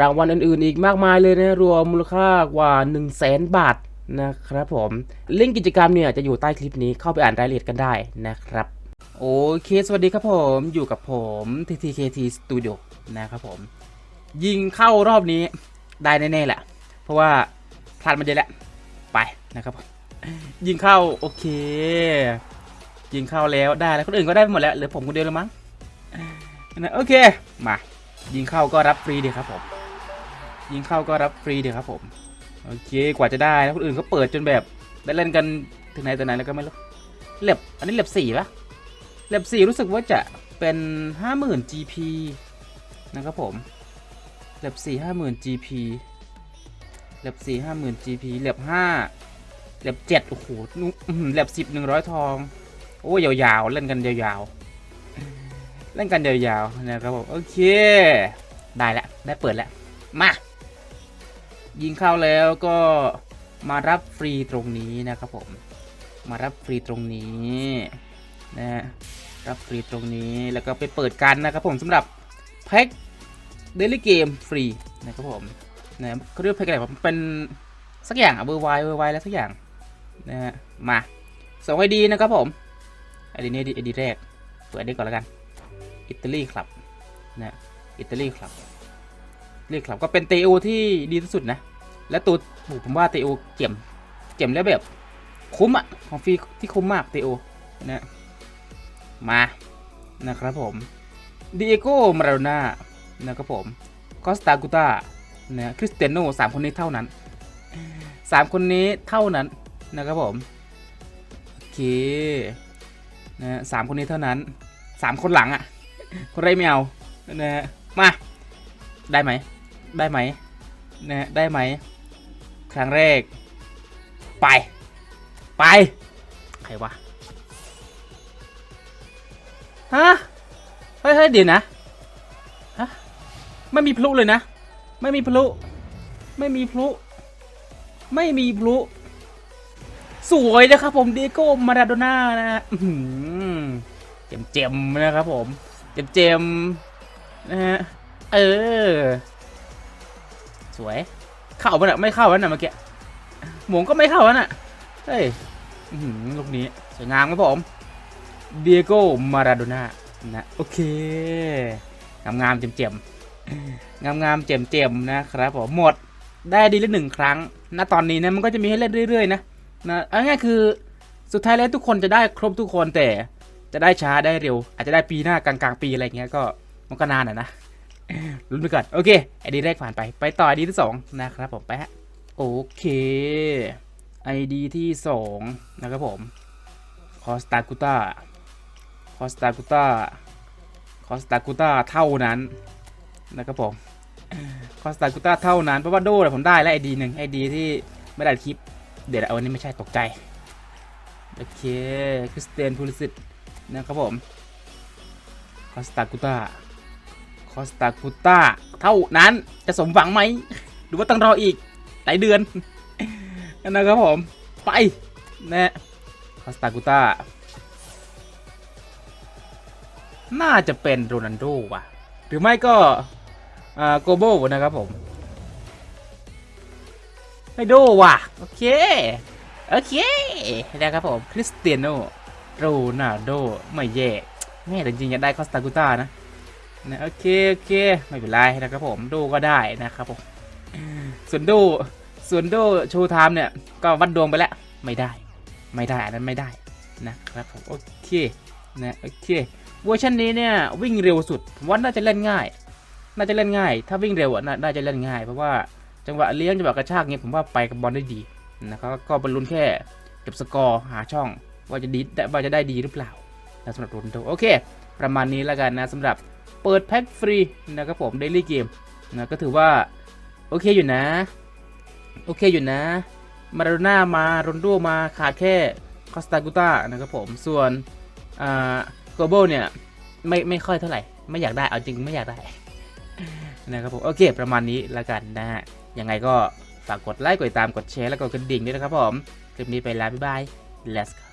รางวัลอื่นๆ อีกมากมายเลยนะ รวมมูลค่ากว่า 1 0 0 0 0แสนบาทนะครับผมลิงก์กิจกรรมเนี่ยจะอยู่ใต้คลิปนี้เข้าไปอ่านรายละเอียดกันได้นะครับ โอเค สวัสดีครับผมอยู่กับผม TTKT Studio นะครับผม ยิงเข้ารอบนี้ได้แน่ๆแหละ เพราะว่าพลาดมาเยอะแล้วไปนะครับผมยิงเข้าโอเค ยิงเข้าแล้วได้แล้วคนอื่นก็ได้หมดแล้วเหลือผมคนเดียวแล้วมั้งนะโอเค มา ยิงเข้าก็รับฟรีดีครับผม ยิงเข้าก็รับฟรีเดียครับผมโอเคกว่าจะได้แล้วคนอื่นเขาเปิดจนแบบได้เล่นกันถึงไหนแต่ไหนแล้วก็ไม่รู้เล็บอันนี้เล็บสี่ปะเล็บสี่รู้สึกว่าจะเป็นห้าหมื่น GP นะครับผมเล็บสี่ห้าหมื่น GP เล็บสี่ห้าหมื่น GP เล็บห้าเล็บเจ็ดโอ้โหเล็บสิบหนึ่งร้อยทอง โอ้ยยาวๆ เล่นกันยาวๆ เล่นกันยาวๆนะครับผมโอเค ได้แล้วได้เปิดแล้ว มา ยิงเข้าแล้วก็มารับฟรีตรงนี้นะครับผมมารับฟรีตรงนี้นะฮะรับฟรีตรงนี้แล้วก็ไปเปิดกันนะครับผมสำหรับแพ็คเดลี่เกมฟรีนะครับผมนะเขาเรียกแพ็คอะไรผมเป็นสักอย่างอะเบอร์ไวเบอร์ไวแล้วสักอย่างนะฮะมาส่งไอดีนะครับผมไอดีนี้ไอดีแรกเปิดได้ก่อนแล้วกันอิตาลีครับนะอิตาลีครับ อิตาลีครับก็เป็นเตโอที่ดีที่สุดนะ และตัวผมว่าเตโอเก็มเก็มแล้วแบบคุ้มอะของฟรีที่คุ้มมากเตโอนะมานะครับผมดิเอโกมาราโดน่านะครับผมคอสตากูตานะคริสเตียโนสามคนนี้เท่านั้นสามคนนี้เท่านั้นนะครับผมโอเคนะสามคนนี้เท่านั้นสามคนหลังอะคนไรไม่เอานะฮะมาได้ไหม ได้ไหมนะได้ไหม ครั้งแรก ไป ไป ใครวะ ฮะ เฮ้ยเฮ้ยเดี๋ยวนะ ฮะ ไม่มีพลุเลยนะ ไม่มีพลุ ไม่มีพลุ ไม่มีพลุ สวยนะครับผมเดโก้มาราโดน่านะฮะเจมเจมๆนะครับผม เจมเจมๆนะฮะ เออ สวย เข้าปะน่ะไม่เข้าปะน่ะเมื่อกี้หมงก็ไม่เข้าปะน่ะเฮ้ยลูกนี้สวยงามครับผมเดียโก้มาราโดน่านะโอเค งามงามๆเจ็มเจ็มงามงามๆเจ็มเจ็มๆนะครับผมหมดได้ดีละหนึ่งครั้งณตอนนี้นะมันก็จะมีให้เล่นเรื่อยๆนะนะเอาง่ายคือสุดท้ายแล้วทุกคนจะได้ครบทุกคนแต่จะได้ช้าได้เร็ว อาจจะได้ปีหน้ากลางๆปีอะไรอย่างเงี้ยก็มันก็นานอะนะ ลุ้นไปก่อน โอเคไอดีแรกผ่านไป ไปต่อไอดีที่สองนะครับผมไปฮะ โอเคไอดีที่สองนะครับผมคอสตากูต้าคอสตากูต้าคอสตากูต้าเท่านั้นนะครับผมคอสตากูต้าเท่านั้นเพราะว่าโดเนี่ยผมได้แล้วไอดีหนึ่งไอดีที่ไม่ได้คลิป เดี๋ยวเอาอันนี้ไม่ใช่ตกใจ โอเคคริสเตียนพูลิสิตนะครับผมคอสตากูต้า คอสตากูต้าเท่านั้นจะสมหวังไหมหรือว่าต้องรออีกหลายเดือนนะครับผม ไปนะคอสตากูต้าน่าจะเป็นโรนัลโดว่ะ หรือไม่ก็อ่าโกโบนะครับผมไฮโดว่ะ โอเค โอเค นะครับผม คริสเตียโนโรนัลโด ไม่แย่แม่แต่จริงๆอยากได้คอสตากูต้านะ นะโอเคโอเคไม่เป็นไรนะครับผมดูก็ได้นะครับผมส่วนดูส่วนดูชว์ไทม์เนี่ยก็วัดดวงไปแล้วไม่ได้ ไม่ได้อันนั้นไม่ได้นะครับผมโอเคนะโอเคเวอร์ชันนี้เนี่ยวิ่งเร็วสุดผมว่าน่าจะเล่นง่าย น่าจะเล่นง่าย ถ้าวิ่งเร็วน่าจะเล่นง่าย เพราะว่าจังหวะเลี้ยงจังหวะกระชากเนี่ยผมว่าไปกับบอลได้ดีนะครับก็บอลลุนแค่เก็บสกอร์หาช่องว่าจะดีว่าจะได้ดีหรือเปล่านะสำหรับโรนโดโอเค ประมาณนี้แล้วกันนะสำหรับ เปิดแพ็คฟรีนะครับผม Daily Game นะก็ถือว่า โอเคอยู่นะ โอเคอยู่นะ มาราโดน่ามาโรนโดมาขาดแค่คอสตากูต้านะครับผมส่วนอ่าโกโบเนี่ยไม่ไม่ค่อยเท่าไหร่ ไม่อยากได้เอาจริงไม่อยากได้นะครับผมโอเคประมาณนี้ล้วกันนะฮะยังไงก็ฝากกดไลค์กดติดตามกดแชร์แล้วก็กดกระดิ่งด้วยนะครับผม คลิปนี้ไปแล้วบ๊ายบาย let's go